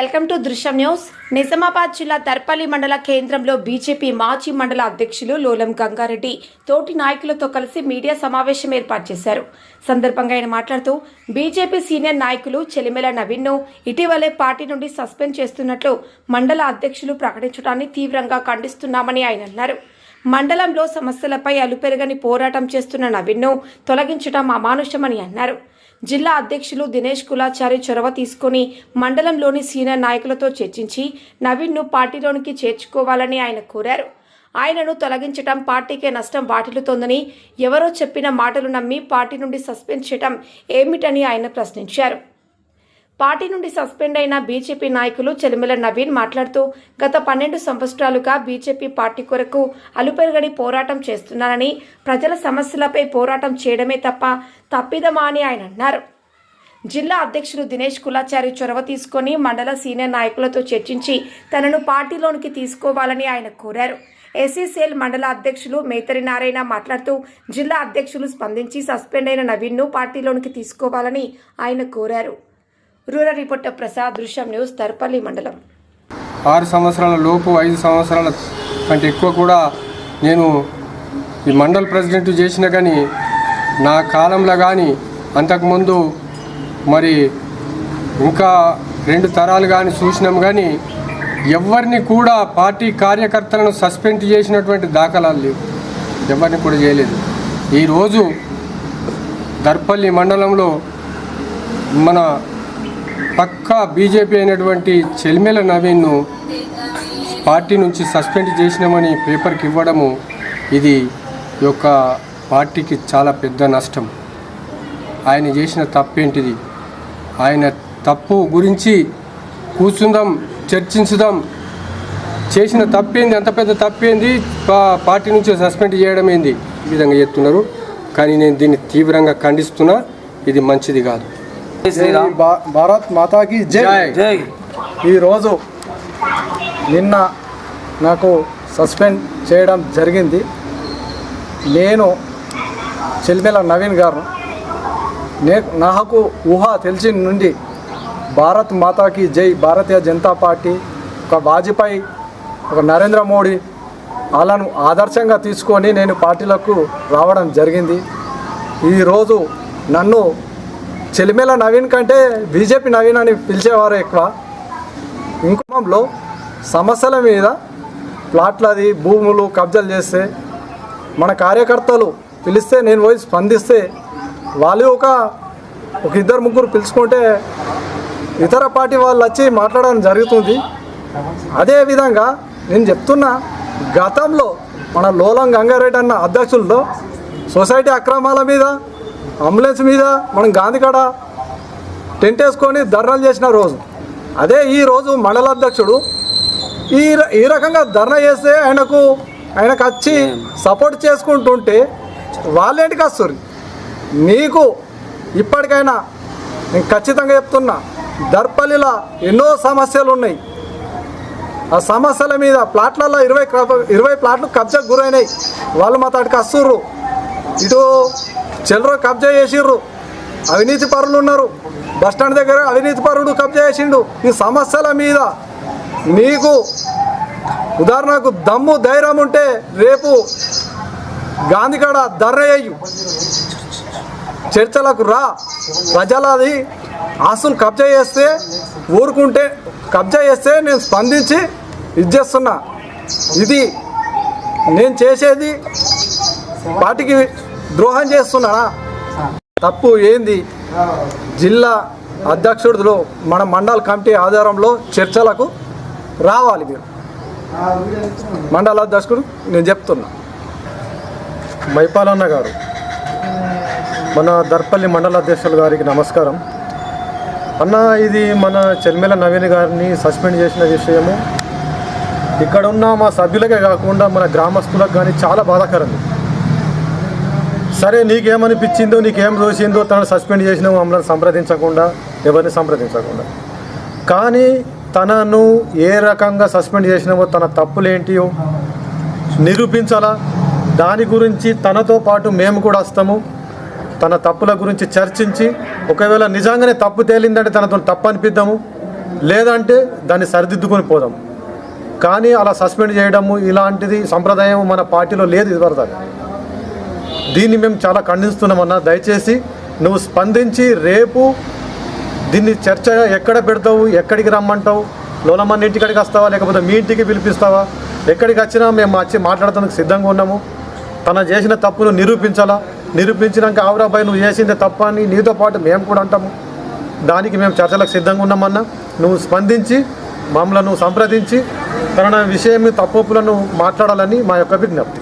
Welcome to Drishyam news. Nizamabad జిల్లా తర్పల్లి మండల కేంద్రంలో బీజేపీ మాజీ మండల అధ్యక్షులు లోలం గంగారెడ్డి తోటి నాయకులతో కలిసి మీడియా సమావేశం ఏర్పాటు చేశారు. సందర్భంగా ఆయన మాట్లాడుతూ బీజేపీ సీనియర్ నాయకులు చెలిమెల నవీన్ను ఇటీవలే పార్టీ నుండి సస్పెండ్ చేస్తున్నట్లు మండల అధ్యక్షులు ప్రకటించడాన్ని తీవ్రంగా ఖండిస్తున్నామని ఆయన అన్నారు. మండలంలో సమస్యలపై అలుపెరగని పోరాటం చేస్తున్న నవీన్ను తొలగించడం అమానుషమని అన్నారు. జిల్లా అధ్యక్షులు దినేష్ కులాచారి చొరవ తీసుకుని మండలంలోని సీనియర్ నాయకులతో చర్చించి నవీన్ను పార్టీలోనికి చేర్చుకోవాలని ఆయన కోరారు. ఆయనను తొలగించటం పార్టీకే నష్టం వాటిల్లుతోందని ఎవరో చెప్పిన మాటలు నమ్మి పార్టీ నుండి సస్పెండ్ చేయటం ఏమిటని ఆయన ప్రశ్నించారు. పార్టీ నుండి సస్పెండ్ అయిన బీజేపీ నాయకులు చెలిమెల నవీన్ మాట్లాడుతూ గత పన్నెండు సంవత్సరాలుగా బీజేపీ పార్టీ కొరకు అలుపెరగని పోరాటం చేస్తున్నానని ప్రజల సమస్యలపై పోరాటం చేయడమే తప్ప తప్పిదమా అని ఆయన అన్నారు. జిల్లా అధ్యక్షులు దినేష్ కులాచారి చొరవ తీసుకొని మండల సీనియర్ నాయకులతో చర్చించి తనను పార్టీలోనికి తీసుకోవాలని ఆయన కోరారు. ఎస్సీ సెల్ మండల అధ్యక్షులు మేతరి నారాయణ మాట్లాడుతూ జిల్లా అధ్యక్షులు స్పందించి సస్పెండ్ అయిన నవీన్ను పార్టీలోనికి తీసుకోవాలని ఆయన కోరారు. రూరల్ రిపోర్టర్ ప్రసాద్ దృశ్యం న్యూస్ తర్పల్లి మండలం. ఆరు సంవత్సరాల లోపు ఐదు సంవత్సరాల కంటే ఎక్కువ కూడా నేను ఈ మండల్ ప్రెసిడెంట్ చేసిన కానీ నా కాలంలో కానీ అంతకుముందు మరి ఇంకా రెండు తరాలు కానీ చూసినాం కానీ ఎవరిని కూడా పార్టీ కార్యకర్తలను సస్పెండ్ చేసినటువంటి దాఖలాలు లేవు. ఎవరిని కూడా చేయలేదు. ఈరోజు దర్పల్లి మండలంలో మన పక్కా బీజేపీ అయినటువంటి చెల్మెల నవీన్ను పార్టీ నుంచి సస్పెండ్ చేసినామని పేపర్కి ఇవ్వడము ఇది యొక్క పార్టీకి చాలా పెద్ద నష్టం. ఆయన చేసిన తప్పేంటిది? ఆయన తప్పు గురించి కూర్చుందాం చర్చించుదాం. చేసిన తప్పేంది? అంత పెద్ద తప్పేంది? పా- పార్టీ నుంచి సస్పెండ్ చేయడం ఏంది? ఈ విధంగా చెప్తున్నారు. కానీ నేను దీన్ని తీవ్రంగా ఖండిస్తున్నా. ఇది మంచిది కాదు. భారత్ మాతాకి జై. జై. ఈరోజు నిన్న నాకు సస్పెండ్ చేయడం జరిగింది. నేను చెల్మెల నవీన్ గారు నే నాకు ఊహ తెలిసిన నుండి భారత్ మాతాకి జై భారతీయ జనతా పార్టీ ఒక వాజ్పేయి ఒక నరేంద్ర మోడీ వాళ్ళను ఆదర్శంగా తీసుకొని నేను పార్టీలకు రావడం జరిగింది. ఈరోజు నన్ను చెలిమేల నవీన్ కంటే బీజేపీ నవీన్ అని పిలిచేవారు ఎక్కువ. ఇంకుమంలో సమస్యల మీద ప్లాట్లది భూములు కబ్జాలు చేస్తే మన కార్యకర్తలు పిలిస్తే నేను పోయి స్పందిస్తే వాళ్ళు ఒక ఒక ఇద్దరు ముగ్గురు పిలుచుకుంటే ఇతర పార్టీ వాళ్ళు వచ్చి మాట్లాడడం జరుగుతుంది. అదేవిధంగా నేను చెప్తున్నా గతంలో మన లోలం గంగారెడ్డి అన్న అధ్యక్షులతో సొసైటీ అక్రమాల మీద అంబులెన్స్ మీద మనం గాంధీకాడ టెంట్ వేసుకొని ధర్నాలు చేసిన రోజు. అదే ఈరోజు మండలాధ్యక్షుడు మండల అధ్యక్షుడు ఈ ఈ రకంగా ధర్నా చేస్తే ఆయనకు ఆయనకు వచ్చి సపోర్ట్ చేసుకుంటుంటే వాళ్ళేంటికి వస్తారు నీకు ఇప్పటికైనా నేను ఖచ్చితంగా చెప్తున్నా దర్పల్లిలో ఎన్నో సమస్యలు ఉన్నాయి ఆ సమస్యల మీద ప్లాట్లలో ఇరవై ఇరవై ప్లాట్లు కబ్జాకు గురైనాయి. వాళ్ళు మా తాటికి వస్తుర్రు ఇటు చిల్లర కబ్జా చేసిర్రు అవినీతి పరులు ఉన్నారు. బస్ స్టాండ్ దగ్గర అవినీతి పరుడు కబ్జా చేసిండు. ఈ సమస్యల మీద నీకు ఉదాహరణకు దమ్ము ధైర్యం ఉంటే రేపు గాంధీకాడ ధర్రయ్యు చర్చలకు రా. ప్రజలది ఆస్తులు కబ్జా చేస్తే ఊరుకుంటే కబ్జా చేస్తే నేను స్పందించి ఇచ్చేస్తున్నా ఇది నేను చేసేది పార్టీకి ద్రోహం చేస్తున్నారా తప్పు ఏంది? జిల్లా అధ్యక్షుడిలో మన మండల కమిటీ ఆధారంలో చర్చలకు రావాలి మీరు. మండల అధ్యక్షుడు నేను చెప్తున్నా. మైపాలన్న గారు మన దర్పల్లి మండల అధ్యక్షులు గారికి నమస్కారం. అన్న ఇది మన చెల్మెల నవీన్ గారిని సస్పెండ్ చేసిన విషయము. ఇక్కడ ఉన్న మా సభ్యులకే కాకుండా మన గ్రామస్తులకు కానీ చాలా బాధాకరం సరే నీకేమనిపించిందో నీకేం చూసిందో తనను సస్పెండ్ చేసినావు మమ్మల్ని సంప్రదించకుండా ఎవరిని సంప్రదించకుండా. కానీ తనను ఏ రకంగా సస్పెండ్ చేసినావో తన తప్పులేంటియో నిరూపించాలా? దాని గురించి తనతో పాటు మేము కూడా వస్తాము. తన తప్పుల గురించి చర్చించి ఒకవేళ నిజంగానే తప్పు తేలిందంటే తనతో తప్పు అనిపిద్దాము లేదంటే దాన్ని సరిదిద్దుకొని పోదాం. కానీ అలా సస్పెండ్ చేయడము ఇలాంటిది సంప్రదాయం మన పార్టీలో లేదు ఇదివరదాకా. దీన్ని మేము చాలా ఖండిస్తున్నామన్నా దయచేసి నువ్వు స్పందించి రేపు దీన్ని చర్చ ఎక్కడ పెడతావు ఎక్కడికి రమ్మంటావు లోలమ్మని ఇంటికాడికి వస్తావా లేకపోతే మీ ఇంటికి పిలిపిస్తావా ఎక్కడికి వచ్చినా మేము వచ్చి మాట్లాడటానికి సిద్ధంగా ఉన్నాము. తన చేసిన తప్పును నిరూపించాలా? నిరూపించినాక ఆవురాబాయ్ నువ్వు చేసిందే తప్ప అని నీతో పాటు మేము కూడా అంటాము. దానికి మేము చర్చలకు సిద్ధంగా ఉన్నామన్నా నువ్వు స్పందించి మమ్మల్ని నువ్వు సంప్రదించి తన విషయం తప్పులను మాట్లాడాలని మా యొక్క విజ్ఞప్తి.